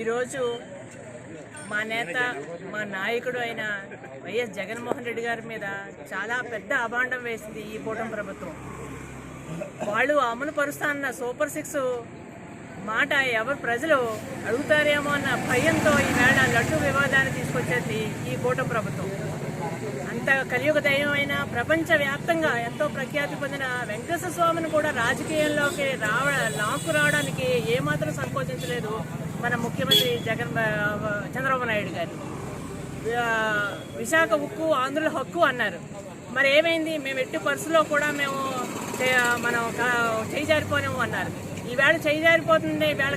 ఈరోజు మా నేత మా నాయకుడు అయిన వైఎస్ జగన్మోహన్ రెడ్డి గారి మీద చాలా పెద్ద అభాండం వేసింది ఈ కూటమి ప్రభుత్వం. వాళ్ళు అమలు పరుస్తానన్న సూపర్ సిక్స్ మాట ఎవరు ప్రజలు అడుగుతారేమో అన్న భయంతో ఈవేళ లడ్డు వివాదాన్ని తీసుకొచ్చేది ఈ కూటమి ప్రభుత్వం. అంత కలియుగ దైవమైన ప్రపంచవ్యాప్తంగా ఎంతో ప్రఖ్యాతి పొందిన వెంకటేశ్వర స్వామిని కూడా రాజకీయాల్లోకి రావ లాక్కు రావడానికి ఏమాత్రం సంకోచించలేదు. మన ముఖ్యమంత్రి జగన్ చంద్రబాబు నాయుడు గారు. విశాఖ ఉక్కు ఆంధ్రుల హక్కు అన్నారు. మరి ఏమైంది? మేము ఎట్టి పర్సులో కూడా మేము మనం కా- చేయి అన్నారు. ఈవేళ చేయి జారిపోతుంది ఈవేళ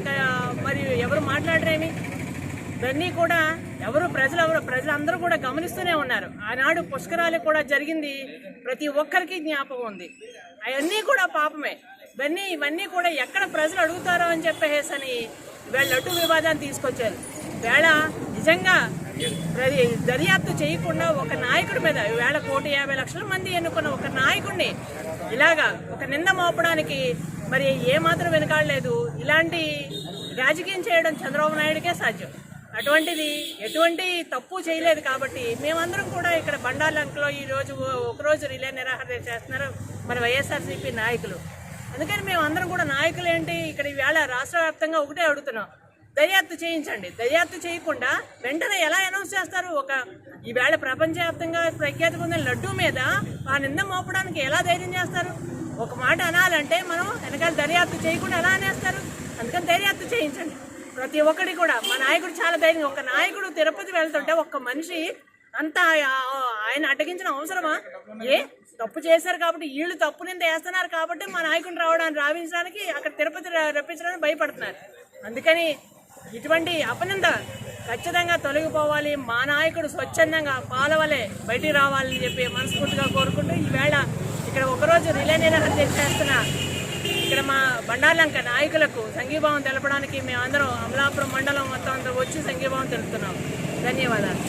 మరి ఎవరు మాట్లాడరేమి? ఇవన్నీ కూడా ఎవరు ప్రజలు ఎవరు ప్రజలందరూ కూడా గమనిస్తూనే ఉన్నారు. ఆనాడు పుష్కరాలు కూడా జరిగింది. ప్రతి ఒక్కరికి జ్ఞాపకం ఉంది. అవన్నీ కూడా పాపమే. ఇవన్నీ ఇవన్నీ కూడా ఎక్కడ ప్రజలు అడుగుతారో అని చెప్పేసి అని వీళ్ళ లడ్డు వివాదాన్ని తీసుకొచ్చారు. వేళ నిజంగా ప్రతి దర్యాప్తు చేయకుండా ఒక నాయకుడి మీద వేళ కోటి యాభై లక్షల మంది ఎన్నుకున్న ఒక నాయకుడిని ఇలాగా ఒక నింద మోపడానికి మరి ఏమాత్రం వెనకాడలేదు. ఇలాంటి రాజకీయం చేయడం చంద్రబాబు నాయుడికే సాధ్యం. అటువంటిది ఎటువంటి తప్పు చేయలేదు కాబట్టి మేమందరం కూడా ఇక్కడ బండాలంకలో ఈ రోజు ఒకరోజు రిలే నిరాహార చేస్తున్నారు మన వైఎస్ఆర్సీపీ నాయకులు. అందుకని మేమందరం కూడా నాయకులు ఏంటి ఈవేళ రాష్ట్ర వ్యాప్తంగా ఒకటే అడుగుతున్నాం. దర్యాప్తు చేయించండి. దర్యాప్తు చేయకుండా వెంటనే ఎలా అనౌన్స్ చేస్తారు? ఒక ఈవేళ ప్రపంచవ్యాప్తంగా ప్రఖ్యాతి పొందిన లడ్డు మీద ఆ నింద మోపడానికి ఎలా ధైర్యం చేస్తారు? ఒక మాట అనాలంటే మనం వెనకాల దర్యాప్తు చేయకుండా ఎలా అనేస్తారు? అందుకని దర్యాప్తు చేయించండి. ప్రతి ఒక్కడి కూడా మా నాయకుడు చాలా ధైర్యం. ఒక నాయకుడు తిరుపతి వెళ్తుంటే ఒక్క మనిషి అంతా ఆయన అడ్డగించిన అవసరమా? ఏ? తప్పు చేశారు కాబట్టి వీళ్ళు తప్పు నింద వేస్తున్నారు కాబట్టి మా నాయకుడిని రావడానికి రావించడానికి అక్కడ తిరుపతి రప్పించడానికి భయపడుతున్నారు. అందుకని ఇటువంటి అపనింద ఖచ్చితంగా తొలగిపోవాలి. మా నాయకుడు స్వచ్ఛందంగా పాలవలే బయటికి రావాలని చెప్పి మనస్ఫూర్తిగా కోరుకుంటూ ఈవేళ ఇక్కడ ఒకరోజు రిలే నిరాహార దీక్ష చేస్తున్న ఇక్కడ మా బండాలంక నాయకులకు సంఘీభావం తెలపడానికి మేమందరం అమలాపురం మండలం మొత్తం అందరూ వచ్చి సంఘీభావం తెలుపుతున్నాం. ధన్యవాదాలు.